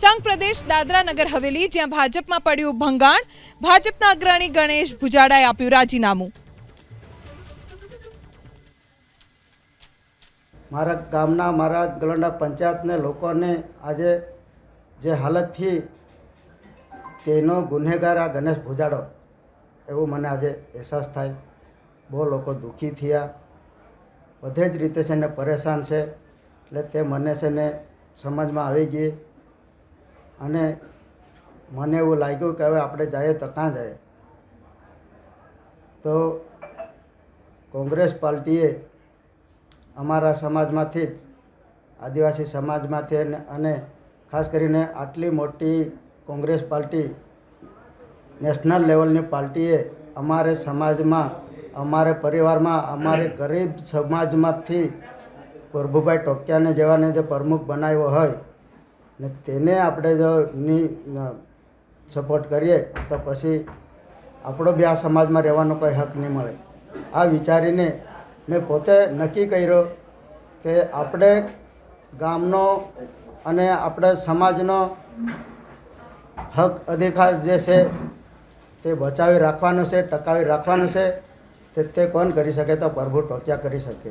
સંઘ પ્રદેશ દાદરા નગર હવેલી, જ્યાં ભાજપમાં પડ્યું ભંગાણ, ભાજપના અગ્રણી ગણેશ ભુજાડાએ આપ્યું રાજીનામું. મારા ગામના, મારા ગલંડા પંચાયતને લોકોને આજે જે હાલતથી તેનો ગુનેગાર આ ગણેશ ભુજાડો, એવું મને આજે અહેસાસ થાય. બહુ લોકો દુઃખી થયા. બધે જ રીતે છે ને પરેશાન છે. એટલે તે મને છે ને સમજમાં આવી ગઈ. અને મને એવું લાગ્યું કે હવે આપણે જઈએ તો ક્યાં જઈએ? તો કોંગ્રેસ પાર્ટીએ અમારા સમાજમાંથી જ, આદિવાસી સમાજમાંથી અને- ખાસ કરીને આટલી મોટી કોંગ્રેસ પાર્ટી, નેશનલ લેવલની પાર્ટીએ અમારે સમાજમાં, અમારે પરિવારમાં, અમારે ગરીબ સમાજમાંથી પ્રભુભાઈ ટોકિયાને જેવાને જે પ્રમુખ બનાવ્યો હોય ને તેને આપણે જો ની સપોર્ટ કરીએ તો પછી આપણો બી આ સમાજમાં રહેવાનો કોઈ હક નહીં મળે. આ વિચારીને મેં પોતે નક્કી કર્યો કે આપણે ગામનો અને આપણે સમાજનો હક અધિકાર જે છે તે બચાવી રાખવાનો છે, ટકાવી રાખવાનું છે, તે તે કોણ કરી શકે તો પ્રભુ ટોક્યા કરી શકે.